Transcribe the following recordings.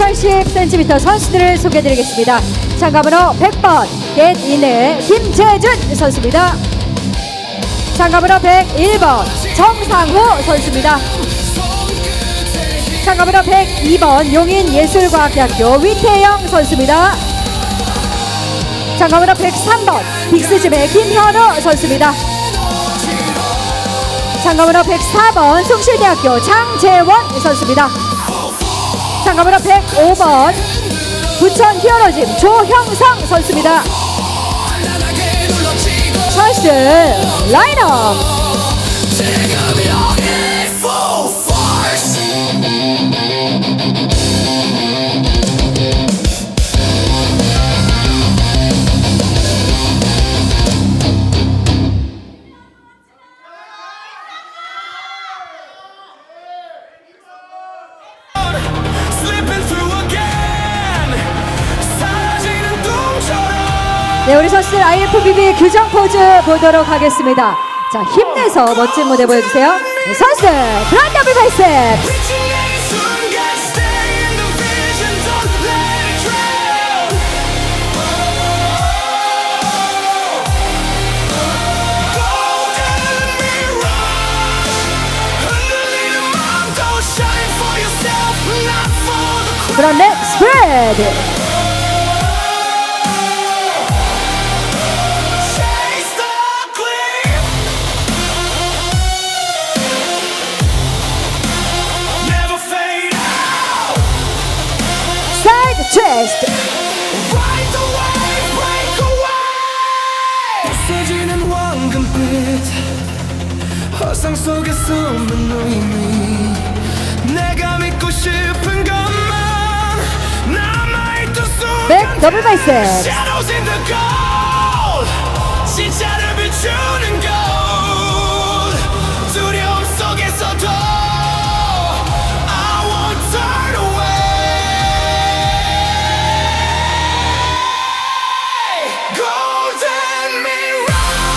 180cm 선수들을 소개해드리겠습니다. 참가번호 100번 겟인의 김재준 선수입니다. 참가번호 101번 정상호 선수입니다. 참가번호 102번 용인예술과학대학교 위태영 선수입니다. 참가번호 103번 빅스집의 김현우 선수입니다. 참가번호 104번 숭실대학교 장재원 선수입니다. 참가번호 105번 부천 히어로짐 조형성 선수입니다. 선수 라인업 네, 우리 선수들 IFBB 규정 포즈 보도록 하겠습니다. 자, 힘내서 멋진 무대 보여주세요. 네, 선수들, 그란 더블 순간 Stay in the 사이드 트위스트. Ride the wave, break away 없어지는 황금빛 화상 속에 숨은 의미 내가 믿고 싶은 것만 남아있던 순간 백 더블 베이스. Shadows in the gold 진짜를 비추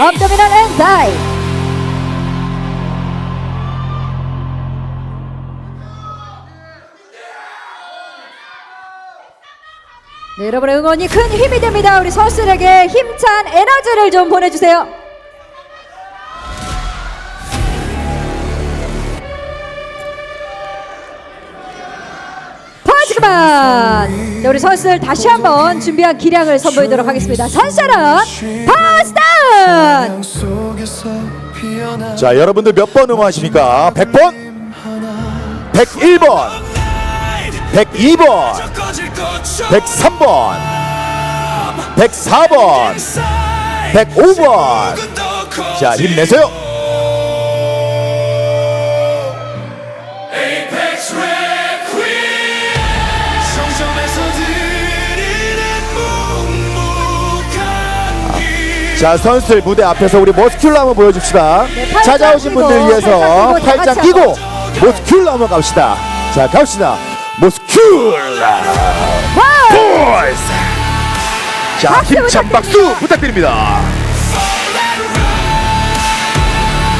업도미널 앤 다이. 네, 여러분의 응원이 큰 힘이 됩니다. 우리 선수들에게 힘찬 에너지를 좀 보내주세요. 파지 그만! 네, 우리 선수들 다시 한번 준비한 기량을 선보이도록 하겠습니다. 선수는 파스다운! 자 여러분들 몇 번 응원하십니까? 100번? 101번? 102번? 103번? 104번? 105번? 자 힘내세요 자 선수들 무대 앞에서 우리 머스큘러 한번 보여줍시다. 네, 팔짱 찾아오신 끼고, 분들 위해서 팔짱 끼고 다 팔짱 같이 끼고 머스큘러 한번 갑시다. 자 갑시다. 머스큘러 보이스 자 박수 힘찬 박수 부탁드립니다.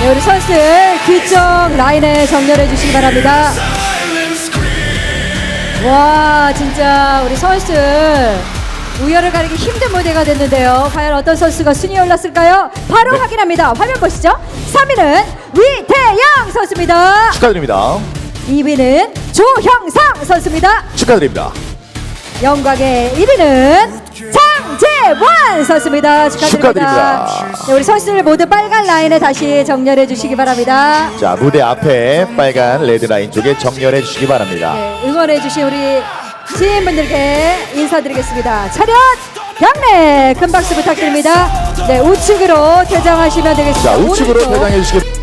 네, 우리 선수들 뒤쪽 라인에 정렬해 주시기 바랍니다. 와, 진짜 우리 선수들 우열을 가리기 힘든 무대가 됐는데요. 과연 어떤 선수가 순위에 올랐을까요? 바로 확인합니다. 화면 보시죠. 3위는 위태영 선수입니다. 축하드립니다 2위는 조형상 선수입니다. 축하드립니다 영광의 1위는 장재원 선수입니다. 축하드립니다. 축하드립니다. 네, 우리 선수들 모두 빨간 라인에 다시 정렬해 주시기 바랍니다. 자 무대 앞에 빨간 레드 라인 쪽에 정렬해 주시기 바랍니다 네, 응원해 주신 우리 지인분들께 인사드리겠습니다. 차렷 경례 큰 박수 부탁드립니다. 네 우측으로 퇴장하시면 되겠습니다. 자, 우측으로 오른쪽. 대장해 주시겠습니다.